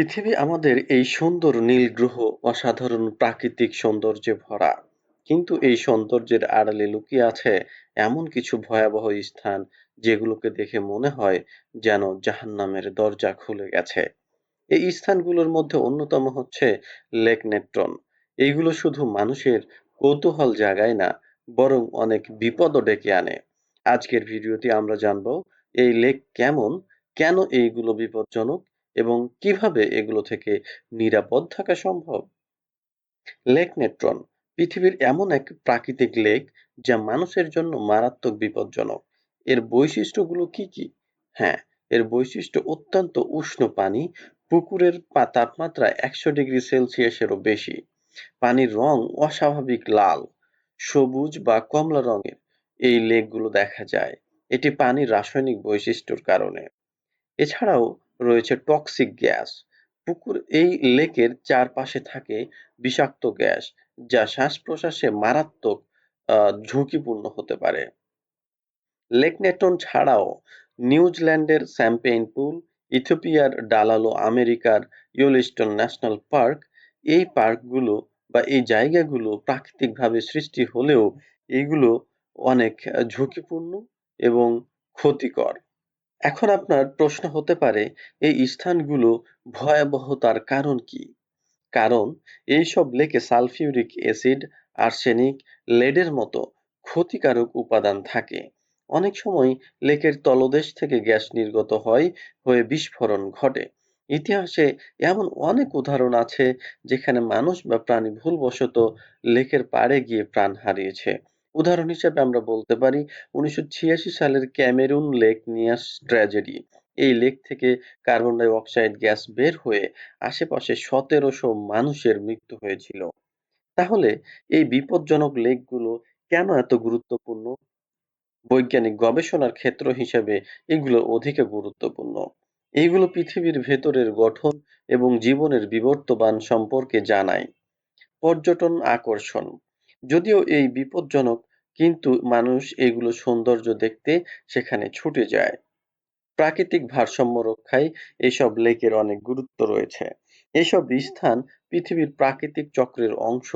পৃথিবী আমাদের এই সুন্দর নীল গ্রহ, অসাধারণ প্রাকৃতিক সৌন্দর্যে ভরা। কিন্তু এই সৌন্দর্যের আড়ালে লুকিয়ে আছে এমন কিছু ভয়াবহ স্থান যেগুলোকে দেখে মনে হয় যেন জাহান্নামের দরজা খুলে গেছে। এই স্থানগুলোর মধ্যে অন্যতম হচ্ছে লেক নেট্রন। এইগুলো শুধু মানুষের কৌতূহল জাগায় না, বরং অনেক বিপদও ডেকে আনে। আজকের ভিডিওতে আমরা জানব এই লেক কেমন, কেন এইগুলো বিপজ্জনক এবং কীভাবে এগুলো থেকে নিরাপদ থাকা সম্ভব? লেক নেট্রন, পৃথিবীর এমন এক প্রাকৃতিক লেক যা মানুষের জন্য মারাত্মক বিপজ্জনক। এর বৈশিষ্ট্যগুলো কি কি? হ্যাঁ এর বৈশিষ্ট্য অত্যন্ত উষ্ণ পানি, পুকুরের তাপমাত্রা একশো ডিগ্রি সেলসিয়াসেরও বেশি। পানির রং অস্বাভাবিক লাল, সবুজ বা কমলা রঙের। এই লেকগুলো দেখা যায়। এটি পানির রাসায়নিক বৈশিষ্ট্যর কারণে। এছাড়াও রয়েছে টক্সিক গ্যাস পুকুর এই লেকের চারপাশে থাকে বিষাক্ত গ্যাস যা শ্বাস-প্রশ্বাসে মারাত্মক আহ, ঝুঁকিপূর্ণ হতে পারে। লেক নেটন ছাড়াও নিউজিল্যান্ডের স্যাম্পেইন পুল ইথিওপিয়ার ডালালো আমেরিকার ইয়েলোস্টোন ন্যাশনাল পার্ক এই পার্কগুলো বা এই জায়গাগুলো প্রাকৃতিকভাবে সৃষ্টি হলেও এগুলো অনেক ঝুঁকিপূর্ণ এবং ক্ষতিকর। এখন আপনার প্রশ্ন হতে পারে, এই স্থানগুলো ভয়াবহতার কারণ কি? কারণ, এইসব লেকে সালফিউরিক অ্যাসিড, আর্সেনিক, লেডের মতো ক্ষতিকারক উপাদান থাকে। অনেক সময় লেকের তলদেশ থেকে গ্যাস নির্গত হয় হয়ে বিস্ফোরণ ঘটে। ইতিহাসে এমন অনেক উদাহরণ আছে যেখানে মানুষ বা প্রাণী ভুলবশত লেকের পাড়ে গিয়ে প্রাণ হারিয়েছে। উদাহরণ হিসেবে আমরা বলতে পারি, উনিশশো ছিয়াশি সালের ক্যামেরুন লেক নিয়াস ট্র্যাজেডি। এই লেক থেকে কার্বন ডাই অক্সাইড গ্যাস বের হয়ে আশেপাশে সতেরোশো মানুষের মৃত্যু হয়েছিল। তাহলে এই বিপজ্জনক লেকগুলো কেন এত গুরুত্বপূর্ণ? বৈজ্ঞানিক গবেষণার ক্ষেত্র হিসেবে এগুলো অধিক গুরুত্বপূর্ণ। এইগুলো পৃথিবীর ভেতরের গঠন এবং জীবনের বিবর্তমান সম্পর্কে জানায়। পর্যটন আকর্ষণ যদিও এই বিপজ্জনক, কিন্তু মানুষ এগুলো সৌন্দর্য দেখতে সেখানে ছুটে যায়। প্রাকৃতিক ভারসাম্য রক্ষায় এসব লেকের অনেক গুরুত্ব রয়েছে। এসব স্থান পৃথিবীর প্রাকৃতিক চক্রের অংশ।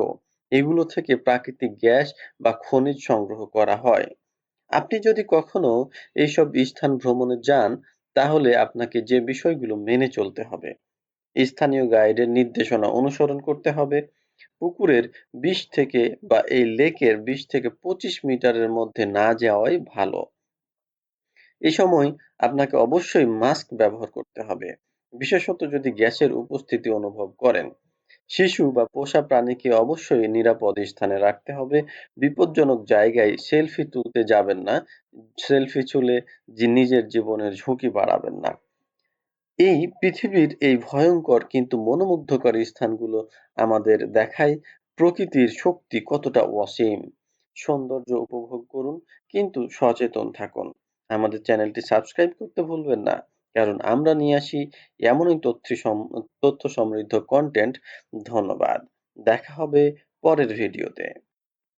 এগুলো থেকে প্রাকৃতিক গ্যাস বা খনিজ সংগ্রহ করা হয়। আপনি যদি কখনো এইসব স্থান ভ্রমণে যান, তাহলে আপনাকে যে বিষয়গুলো মেনে চলতে হবে, স্থানীয় গাইডের নির্দেশনা অনুসরণ করতে হবে। পুকুরের বিশ থেকে বা এই লেকের বিশ থেকে পঁচিশ মিটারের মধ্যে না যাওয়াই ভালো। এই সময় আপনাকে অবশ্যই মাস্ক ব্যবহার করতে হবে। বিশেষত যদি গ্যাসের উপস্থিতি অনুভব করেন। শিশু বা পোষা প্রাণীকে অবশ্যই নিরাপদ স্থানে রাখতে হবে। বিপজ্জনক জায়গায় সেলফি তুলতে যাবেন না। সেলফি তুলে নিজের জীবনের ঝুঁকি বাড়াবেন না। এই পৃথিবীর এই ভয়ঙ্কর কিন্তু মনোমুগ্ধকর স্থানগুলো আমাদের দেখায় প্রকৃতির শক্তি কতটা অসীম। সৌন্দর্য উপভোগ করুন, কিন্তু সচেতন থাকুন। আমাদের চ্যানেলটি সাবস্ক্রাইব করতে ভুলবেন না, কারণ আমরা নিয়ে আসি এমনই তথ্য তথ্য সমৃদ্ধ কন্টেন্ট ধন্যবাদ। দেখা হবে পরের ভিডিওতে।